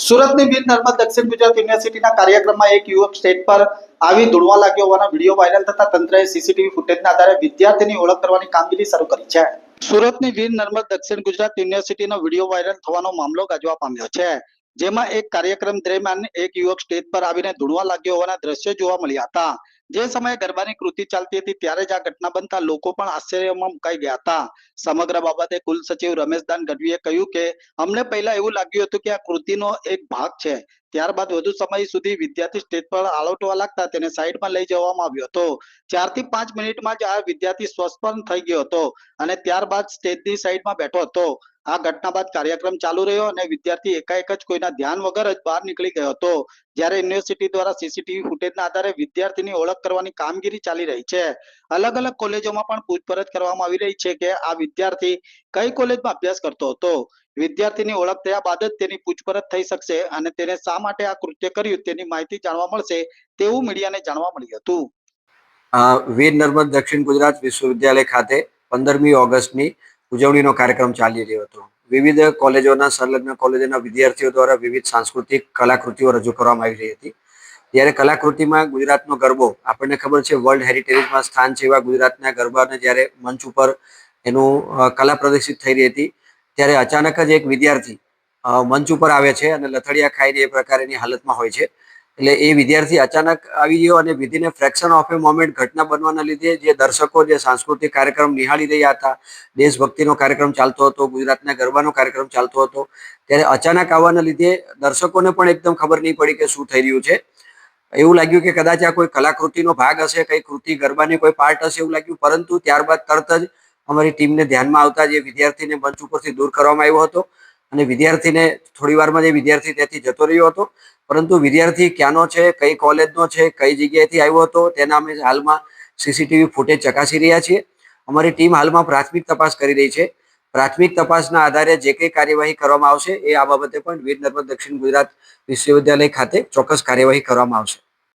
સુરતની વીર નર્મદ દક્ષિણ ગુજરાત યુનિવર્સિટીના કાર્યક્રમમાં એક યુવક સ્ટેજ પર આવી ધૂળવા લાગ્યો હોવાના વીડિયો વાયરલ થતા તંત્રએ સીસીટીવી ફૂટેજના આધારે વિદ્યાર્થીની ઓળખ કરવાની કામગીરી શરૂ કરી છે. સુરતની વીર નર્મદ દક્ષિણ ગુજરાત યુનિવર્સિટીનો વીડિયો વાયરલ થવાનો મામલો ગાજવા પામ્યો છે. જેમાં એક કાર્યક્રમ દરમિયાન એક યુવક સ્ટેજ પર આવીને ધૂળવા લાગ્યો હોવાના દ્રશ્યો જોવા મળ્યા હતા. જે સમયે ગરબાની કૃતિ ચાલતી હતી ત્યારે જ આ ઘટના બનતા લોકો પણ આશ્ચર્યમાં મુકાઈ ગયા હતા. સમગ્ર બાબતે કુલ સચિવ રમેશદાન ગઢવીએ કહ્યું કે, અમને પહેલા એવું લાગ્યું હતું કે આ કૃતિનો એક ભાગ છે. ત્યારબાદ વધુ સમય સુધી વિદ્યાર્થી સ્ટેજ પર આળોટવા લાગતા તેને સાઈડમાં લઈ જવામાં આવ્યો હતો. ચારથી પાંચ મિનિટમાં જ આ વિદ્યાર્થી સ્વસ્થ પણ થઈ ગયો હતો અને ત્યારબાદ સ્ટેજની સાઈડમાં બેઠો હતો. આ ઘટના બાદ કાર્યક્રમ ચાલુ રહ્યો અને વિદ્યાર્થી એકાએક જ કોઈના ધ્યાન વગર જ બહાર નીકળી ગયો હતો. જ્યારે યુનિવર્સિટી દ્વારા સીસીટીવી ફૂટેજના આધારે વિદ્યાર્થીની ઓળખ કરવાની કામગીરી ચાલી રહી છે. અલગ અલગ કોલેજોમાં પણ પૂછપરછ કરવામાં આવી રહી છે કે આ વિદ્યાર્થી કઈ કોલેજમાં અભ્યાસ કરતો હતો? વિદ્યાર્થીની ઓળખ થયા બાદ જ તેની પૂછપરછ થઈ શકશે અને તેને શા માટે આ કૃત્ય કર્યું તેની માહિતી જાણવા મળશે તેવું મીડિયાને જાણવા મળ્યું હતું. વીર નર્મદ દક્ષિણ ગુજરાત વિશ્વવિદ્યાલય ખાતે પંદરમી ઓગસ્ટની ઉજવણીનો કાર્યક્રમ ચાલી રહ્યો હતો. વિવિધ કોલેજોના સંલગ્ન કોલેજોના વિદ્યાર્થીઓ દ્વારા વિવિધ સાંસ્કૃતિક કલાકૃતિઓ રજૂ કરવામાં આવી રહી હતી. ત્યારે કલાકૃતિમાં ગુજરાતનો ગરબો આપણને ખબર છે વર્લ્ડ હેરિટેજમાં સ્થાન છે એવા ગુજરાતના ગરબાને જ્યારે મંચ ઉપર એનું કલા પ્રદર્શિત થઈ રહી હતી, ત્યારે અચાનક જ એક વિદ્યાર્થી મંચ ઉપર આવે છે અને લથડિયા ખાઈને એ પ્રકારની હાલતમાં હોય છે. એટલે એ વિદ્યાર્થી અચાનક આવી ગયો અને વિધિને ફ્રેક્શન ઓફ એ મોમેન્ટ ઘટના બનવાના લીધે જે દર્શકો, જે સાંસ્કૃતિક કાર્યક્રમ નિહાળી રહ્યા હતા, દેશભક્તિનો કાર્યક્રમ ચાલતો હતો, ગુજરાતના ગરબાનો કાર્યક્રમ ચાલતો હતો, ત્યારે અચાનક આવવાના લીધે દર્શકોને પણ એકદમ ખબર નહીં પડી કે શું થઈ રહ્યું છે. એવું લાગ્યું કે કદાચ આ કોઈ કલાકૃતિનો ભાગ હશે, કઈ કૃતિ ગરબાની કોઈ પાર્ટ હશે એવું લાગ્યું, પરંતુ ત્યારબાદ તરત જ અમારી ટીમને ધ્યાનમાં આવતા જે વિદ્યાર્થીને મંચ ઉપરથી દૂર કરવામાં આવ્યો હતો. અને વિદ્યાર્થીને થોડી વારમાં જે વિદ્યાર્થી ત્યાંથી જતો રહ્યો હતો, પરંતુ વિદ્યાર્થી ક્યાંનો છે, કઈ કોલેજનો છે, કઈ જગ્યાએથી આવ્યો હતો, તેના અમે હાલમાં સીસીટીવી ફૂટેજ ચકાસી રહ્યા છીએ. અમારી ટીમ હાલમાં પ્રાથમિક તપાસ કરી રહી છે. પ્રાથમિક તપાસના આધારે જે કંઈ કાર્યવાહી કરવામાં આવશે, એ આ બાબતે પણ વીર નર્મદ દક્ષિણ ગુજરાત વિશ્વવિદ્યાલય ખાતે ચોક્કસ કાર્યવાહી કરવામાં આવશે.